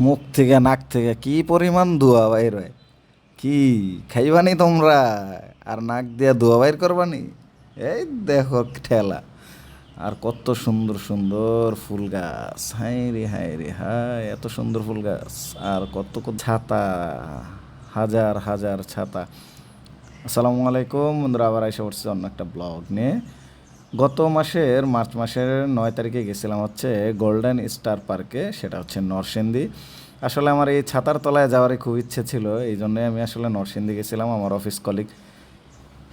মুখ থেকে, নাক থেকে কি পরিমাণ ধোয়া বাইর হয়? কি খাইবানি তোমরা? আর নাক দিয়ে ধোয়া বাইর করবানি? এই দেখো ঠেলা। আর কত সুন্দর সুন্দর ফুল গাছ। হাই রে হাই রে, হাই, এত সুন্দর ফুল গাছ। আর কত কত ছাতা। হাজার হাজার ছাতা। আসসালামু আলাইকুম। বন্ধুরা, আবার এসে পড়ছি অন্য একটা ব্লগ নিয়ে। গত মাসের মার্চ মাসের নয় তারিখে গেছিলাম হচ্ছে গোল্ডেন স্টার পার্কে সেটা হচ্ছে নরসিংদী। আসলে আমার এই ছাতার তলায় যাওয়ারই খুব ইচ্ছে ছিল, এই জন্যই আমি আসলে নরসিংদী গেছিলাম আমার অফিস কলিগ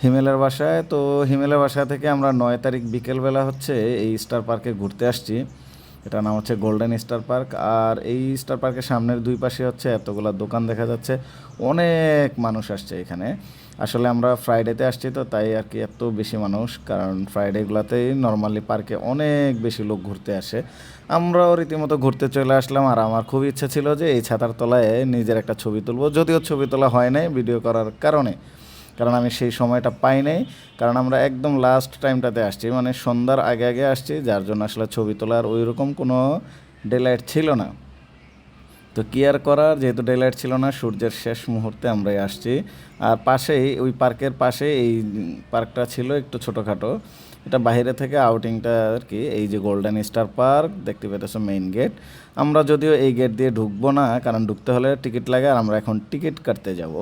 হিমেলের বাসায়। তো হিমেলের বাসা থেকে আমরা নয় তারিখ বিকেলবেলা হচ্ছে এই স্টার পার্কে ঘুরতে আসছি। এটা নাম হচ্ছে গোল্ডেন স্টার পার্ক আর এই স্টার পার্কের সামনের দুই পাশে হচ্ছে এতগুলা দোকান দেখা যাচ্ছে, অনেক মানুষ আসছে এখানে। আসলে আমরা ফ্রাইডেতে আসছি তো, তাই আর কি এত বেশি মানুষ, কারণ ফ্রাইডেগুলোতেই নর্মালি পার্কে অনেক বেশি লোক ঘুরতে আসে। আমরাও রীতিমতো ঘুরতে চলে আসলাম আর আমার খুব ইচ্ছা ছিল যে এই ছাতার তলায় নিজের একটা ছবি তুলবো, যদিও ছবি তোলা হয় নাই ভিডিও করার কারণে। কারণ আমি সেই সময়টা পাই নাই। কারণ আমরা একদম লাস্ট টাইমটাতে আসছি। মানে সন্ধ্যার আগে আগে আসছি, যার জন্য আসলে ছবি তোলার ওই রকম কোনো ডেলাইট ছিল না। তো কি আর করার? যেহেতু ডেলাইট ছিল না, সূর্যের শেষ মুহূর্তে আমরাই আসছি। আর পাশেই, ওই পার্কের পাশে এই পার্কটা ছিল একটু ছোটোখাটো। এটা বাইরে থেকে আউটিংটা আর কি, এই যে গোল্ডেন স্টার পার্ক দেখতে পেতেছো মেইন গেট আমরা যদিও এই গেট দিয়ে ঢুকবো না, কারণ ঢুকতে হলে টিকিট লাগে, আর আমরা এখন টিকিট কাটতে যাব।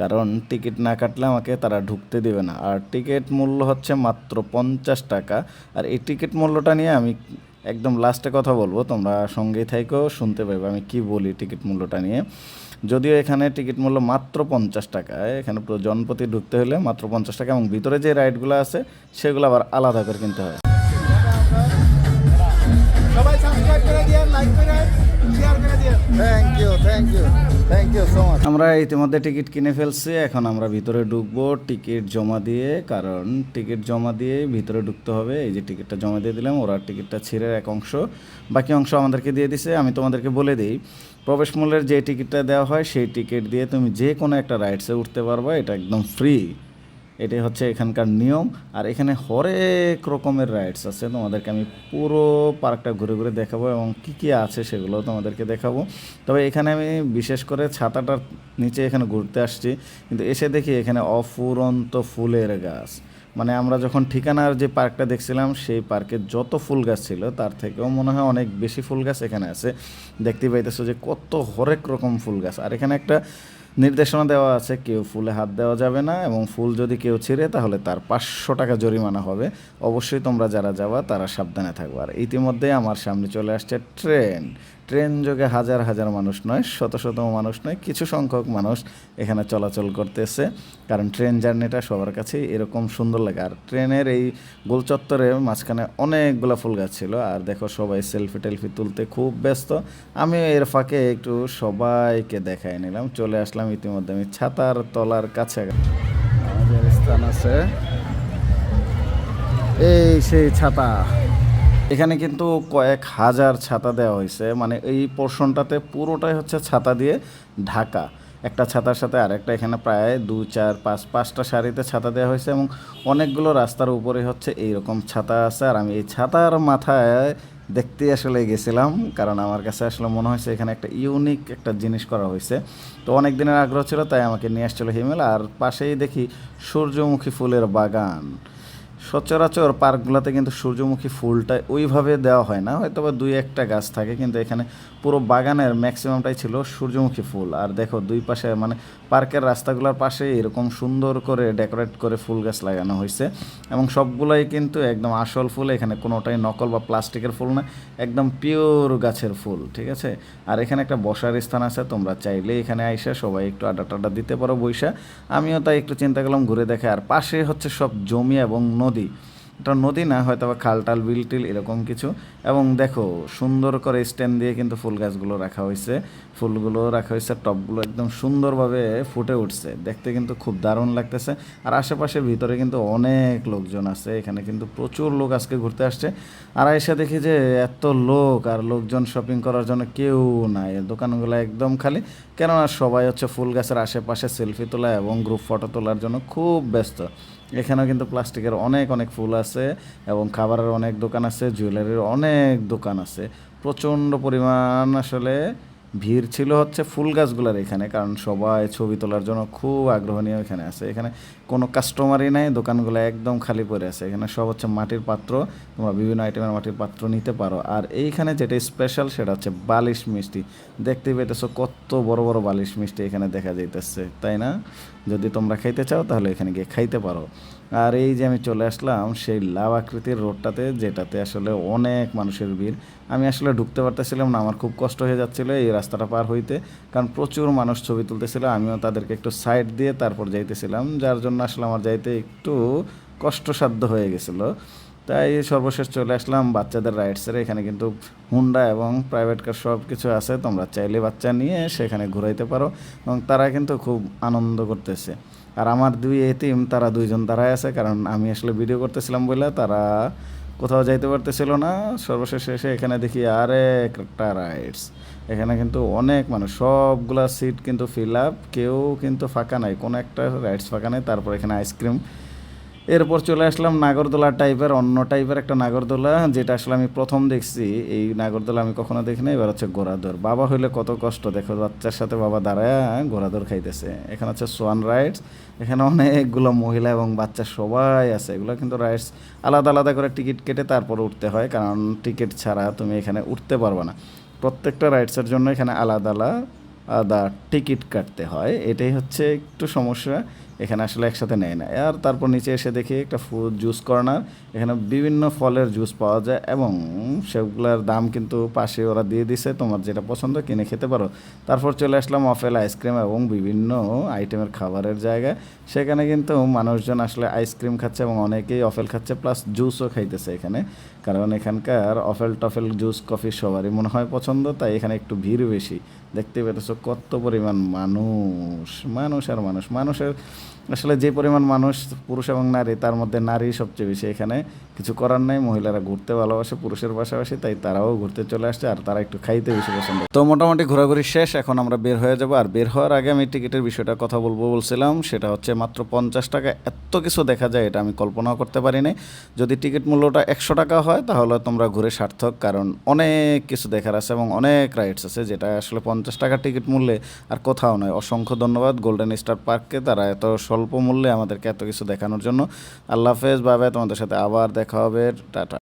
কারণ টিকিট না কাটলে আমাকে তারা ঢুকতে দেবে না। আর টিকিট মূল্য হচ্ছে মাত্র পঞ্চাশ টাকা। আর এই টিকিট মূল্যটা নিয়ে আমি একদম লাস্টে কথা বলব। তোমরা সঙ্গেই থাইকেও শুনতে পাবে আমি কি বলি টিকিট মূল্যটা নিয়ে। যদিও এখানে টিকিট মূল্য মাত্র পঞ্চাশ টাকা এখানে পুরো জনপ্রতি ঢুকতে হলে মাত্র পঞ্চাশ টাকা এবং ভিতরে যে রাইডগুলো আছে, সেগুলো আবার আলাদা করে কিনতে হয়। সবাই সাবস্ক্রাইব করে দিয়ে লাইক করে শেয়ার করে দিয়ে thank you thank you thank you so much আমরা ইতিমধ্যে টিকিট কিনে ফেলছি এখন আমরা ভিতরে ঢুকবো টিকিট জমা দিয়ে কারণ টিকিট জমা দিয়ে ভিতরে ঢুকতে হবে। এই যে টিকিটটা জমা দিয়ে দিলাম ওরা টিকিটটা ছিঁড়ে এক অংশ। বাকি অংশ আমাদেরকে দিয়ে দিছে আমি তোমাদেরকে বলে দিই প্রবেশ মূল্যের যে টিকিটটা দেওয়া হয় সেই টিকিট দিয়ে তুমি যে কোনো একটা রাইডসে উঠতে পারবা এটা একদম ফ্রি এটাই হচ্ছে এখানকার নিয়ম। আর এখানে হরেক রকমের রাইডস আছে। তোমাদেরকে আমি পুরো পার্কটা ঘুরে ঘুরে দেখাবো এবং কী কী আছে সেগুলো তোমাদেরকে দেখাবো। তবে এখানে আমি বিশেষ করে ছাতাটার নিচে এখানে ঘুরতে আসছি। কিন্তু এসে দেখি এখানে অফুরন্ত ফুলের গাছ। মানে আমরা যখন ঠিকানার যে পার্কটা দেখছিলাম, সেই পার্কে যত ফুল গাছ ছিল, তার থেকেও মনে হয় অনেক বেশি ফুল গাছ এখানে আছে। দেখতে পাইতেছো যে কত হরেক রকম ফুল গাছ। আর এখানে একটা নির্দেশনা দেওয়া আছে, কেউ ফুলে হাত দেওয়া যাবে না এবং ফুল যদি কেউ ছিঁড়ে, তাহলে তার পাঁচশো টাকা জরিমানা হবে। অবশ্যই তোমরা যারা যাওয়া তারা সাবধানে থাকবে। আর ইতিমধ্যে আমার সামনে চলে আসছে ট্রেন। ট্রেন যোগে হাজার হাজার মানুষ নয়, শত শত মানুষ নয়, কিছু সংখ্যক মানুষ এখানে চলাচল করতেছে। কারণ ট্রেন জার্নিটা সবার কাছেই এরকম সুন্দর লাগে। আর ট্রেনের এই গোলচত্বরে মাঝখানে অনেকগুলো ফুল গাছ ছিল। আর দেখো সবাই সেলফি টেলফি তুলতে খুব ব্যস্ত। আমি এর ফাঁকে একটু সবাইকে দেখাই নিলাম। চলে আসলাম ইতিমধ্যে আমি ছাতার তলার কাছে। আমাদের স্থান আছে এই সেই ছাতা। এখানে কিন্তু কয়েক হাজার ছাতা দেওয়া হয়েছে। মানে এই পোর্শনটাতে পুরোটাই হচ্ছে ছাতা দিয়ে ঢাকা। একটা ছাতার সাথে আরেকটা, এখানে প্রায় দু চার, পাঁচ, পাঁচটা সারিতে ছাতা দেওয়া হয়েছে এবং অনেকগুলো রাস্তার উপরে হচ্ছে এইরকম ছাতা আছে। আর আমি এই ছাতার মাথায় দেখতে আসলে গেছিলাম, কারণ আমার কাছে আসলে মনে হয়েছে এখানে একটা ইউনিক একটা জিনিস করা হয়েছে। তো অনেক দিনের আগ্রহ ছিল, তাই আমাকে নিয়ে আসছিল হিমেল। আর পাশেই দেখি সূর্যমুখী ফুলের বাগান। সচরাচর পার্কগুলোতে কিন্তু সূর্যমুখী ফুলটা ওইভাবে দেওয়া হয় না, হয়তো দুই একটা গাছ থাকে, কিন্তু এখানে পুরো বাগানের ম্যাক্সিমামটাই ছিল সূর্যমুখী ফুল। আর দেখো, দুই পাশে মানে পার্কের রাস্তাগুলোর পাশে এরকম সুন্দর করে ডেকোরেট করে ফুল গাছ লাগানো হয়েছে এবং সবগুলোই কিন্তু একদম আসল ফুল, এখানে কোনোটাই নকল বা প্লাস্টিকের ফুল না, একদম পিওর গাছের ফুল, ঠিক আছে? আর এখানে একটা বসার স্থান আছে, তোমরা চাইলে এখানে আইসা সবাই একটু আড্ডা টাড্ডা দিতে পারো বৈশা আমিও তাই একটু চিন্তা করলাম, ঘুরে দেখে। আর পাশে হচ্ছে সব জমি এবং নদী। এটা নদী না, হয়তো বা খাল টাল, বিল টিল এরকম কিছু। এবং দেখো, সুন্দর করে স্ট্যান্ড দিয়ে কিন্তু ফুল গাছগুলো রাখা হয়েছে। ফুলগুলো রাখা হয়েছে টবগুলো একদম সুন্দরভাবে ফুটে উঠছে। দেখতে কিন্তু খুব দারুণ লাগতেছে। আর আশেপাশে ভিতরে কিন্তু অনেক লোকজন আছে। এখানে কিন্তু প্রচুর লোক আজকে ঘুরতে আসছে। আর এসে দেখি যে, এত লোক আর লোকজন শপিং করার জন্য কেউ নাই। দোকানগুলো একদম খালি। কেননা সবাই হচ্ছে ফুল গাছের আশেপাশে সেলফি তোলা এবং গ্রুপ ফটো তোলার জন্য খুব ব্যস্ত। এখানেও কিন্তু প্লাস্টিকের অনেক অনেক ফুল আছে এবং খাবারের অনেক দোকান আছে, জুয়েলারির অনেক দোকান আছে। প্রচণ্ড পরিমাণ আসলে ভিড় ছিল হচ্ছে ফুল গাছগুলার এখানে, কারণ সবাই ছবি তোলার জন্য খুব আগ্রহ নিয়ে এখানে আছে। এখানে কোনো কাস্টমারই নাই, দোকানগুলো একদম খালি পড়ে আছে। এখানে সব হচ্ছে মাটির পাত্র, তোমরা বিভিন্ন আইটেমের মাটির পাত্র নিতে পারো। আর এইখানে যেটা স্পেশাল সেটা হচ্ছে বালিশ মিষ্টি। দেখতে পেতেছো কত বড় বড় বালিশ মিষ্টি এখানে দেখা যাইতেছে, তাই না? যদি তোমরা খাইতে চাও তাহলে এখানে গিয়ে খাইতে পারো। আর এই যে আমি চলে আসলাম, সেই লাভ আকৃতির রোডটাতে, যেটাতে আসলে অনেক মানুষের ভিড়। আমি আসলে ঢুকতে পারতেছিলাম না, আমার খুব কষ্ট হয়ে যাচ্ছিল এই রাস্তাটা পার হইতে। কারণ প্রচুর মানুষ ছবি তুলতেছিল, আমিও তাদেরকে একটু সাইড দিয়ে তারপর যাইতেছিলাম, যার জন্য আসলে আমার যাইতে একটু কষ্টসাধ্য হয়ে গেছিল। তাই সর্বশেষ চলে আসলাম বাচ্চাদের রাইডসের এখানে কিন্তু হুন্ডা এবং প্রাইভেট কার সব কিছু আছে, তোমরা চাইলে বাচ্চা নিয়ে সেখানে ঘুরাইতে পারো এবং তারা কিন্তু খুব আনন্দ করতেছে। আর আমার দুই এতিম তারা দুইজন দাঁড়ায় আছে, কারণ আমি আসলে ভিডিও করতেছিলাম বলে তারা কোথাও যাইতে পারতেছিল না। সর্বশেষে এসে এখানে দেখি, আরে, একটা রাইডস এখানে কিন্তু অনেক মানুষ, সবগুলা সিট কিন্তু ফিল আপ কেউ কিন্তু ফাঁকা নাই, কোনো একটা রাইডস ফাঁকা নাই, তারপর এখানে আইসক্রিম এরপর চলে আসলাম নাগরদোলা টাইপের অন্য টাইপের একটা নাগরদোলা, যেটা আসলে আমি প্রথম দেখছি। এই নাগরদোলা আমি কখনো দেখিনি এবার হচ্ছে ঘোড়াদৌড় বাবা হইলে কত কষ্ট, দেখো বাচ্চার সাথে বাবা দাঁড়ায় ঘোড়াদৌড় খাইতেছে। এখানে হচ্ছে সোয়ান রাইডস এখানে অনেকগুলো মহিলা এবং বাচ্চা সবাই আছে। এগুলো কিন্তু রাইডস আলাদা আলাদা করে টিকিট কেটে তারপর উঠতে হয়, কারণ টিকিট ছাড়া তুমি এখানে উঠতে পারবে না। প্রত্যেকটা রাইডসের জন্য এখানে আলাদা আলাদা টিকিট কাটতে হয়। এটাই হচ্ছে একটু সমস্যা। এখানে আসলে একসাথে নেয় না। আর তারপর নিচে এসে দেখি একটা ফুড জুস কর্নার। এখানে বিভিন্ন ফলের জুস পাওয়া যায় এবং সেগুলোর দাম কিন্তু পাশে ওরা দিয়ে দিছে। তোমার যেটা পছন্দ কিনে খেতে পারো। তারপর চলে আসলাম অফেল আইসক্রিম এবং বিভিন্ন আইটেমের খাবারের জায়গায়। সেখানে কিন্তু মানুষজন আসলে আইসক্রিম খাচ্ছে এবং অনেকেই অফেল খাচ্ছে, প্লাস জুসও খাইতেছে এখানে। কারণ এখানকার অফেল টফেল জুস, কফি সবারই মনে হয় পছন্দ, তাই এখানে একটু ভিড় বেশি। দেখতে পেতেছ কত পরিমাণ মানুষ মানুষ আর মানুষ। মানুষের আসলে যে পরিমাণ মানুষ, পুরুষ এবং নারী, তার মধ্যে নারী সবচেয়ে বেশি এখানে। কিছু করার নাই, মহিলারা ঘুরতে ভালোবাসে, পুরুষের পাশাপাশি, তাই তারাও ঘুরতে চলে আসছে আর তারা একটু খাইতে বেশি পছন্দ তো মোটামুটি ঘোরাঘুরি শেষ, এখন আমরা বের হয়ে যাব। আর বের হওয়ার আগে আমি টিকিটের বিষয়টা কথা বলব বলছিলাম, সেটা হচ্ছে মাত্র পঞ্চাশ টাকা। এত কিছু দেখা যায়, এটা আমি কল্পনাও করতে পারি নাই। যদি টিকিট মূল্যটা একশো টাকা হয়, তাহলে তোমরা ঘুরে সার্থক, কারণ অনেক কিছু দেখার আছে এবং অনেক রাইডস আছে, যেটা আসলে পঞ্চাশ টাকা টিকিট মূল্যে আর কোথাও নয়। অসংখ্য ধন্যবাদ গোল্ডেন স্টার পার্ককে তারা এত স্বল্প মূল্যে আমাদেরকে এত কিছু দেখানোর জন্য। আল্লাহ হাফেজ বাবে তোমাদের সাথে আবার দেখা হবে। টাটা।